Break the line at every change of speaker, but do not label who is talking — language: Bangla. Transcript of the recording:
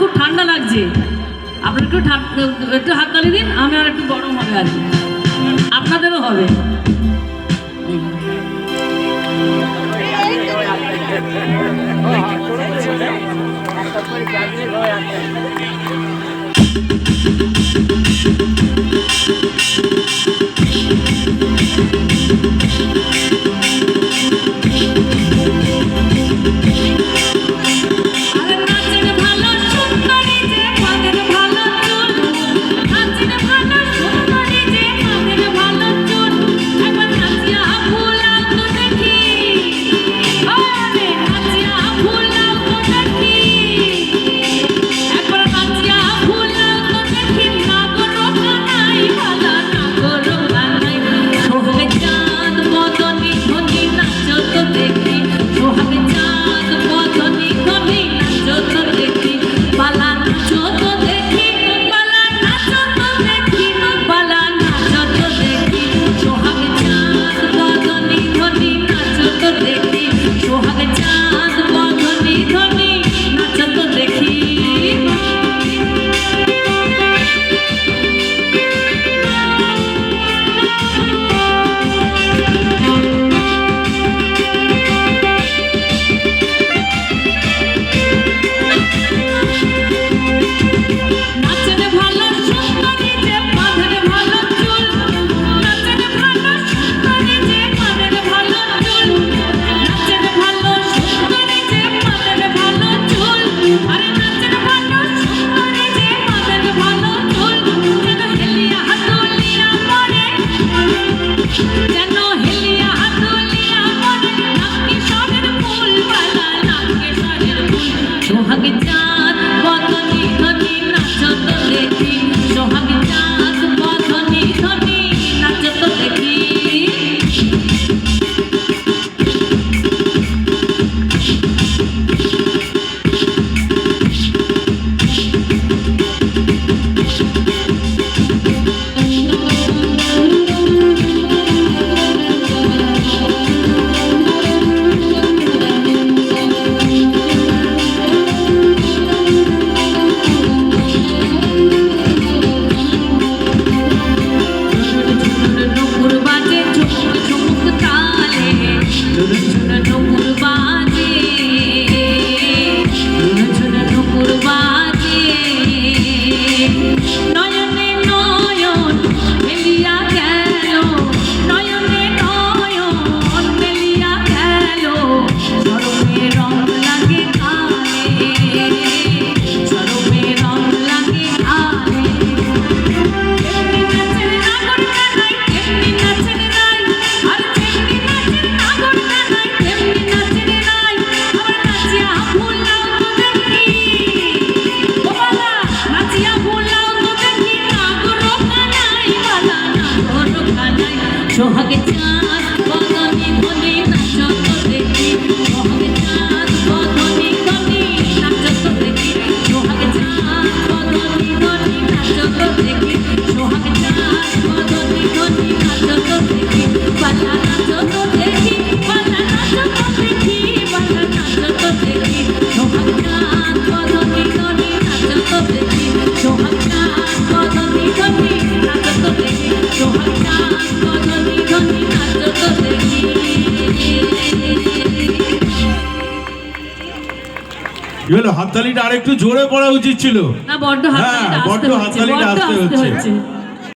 খুব ঠান্ডা লাগছে। আপনার একটু একটু হাত তালি দিন আমি আর একটু গরম হবে আর আপনাদেরও হবে। Oh, সোহাগে
চা হাততালিটা আরেকটু জোরে পড়া উচিত ছিল।
না বড্ড হাততালিটা
হ্যাঁ,
আসতে হচ্ছে।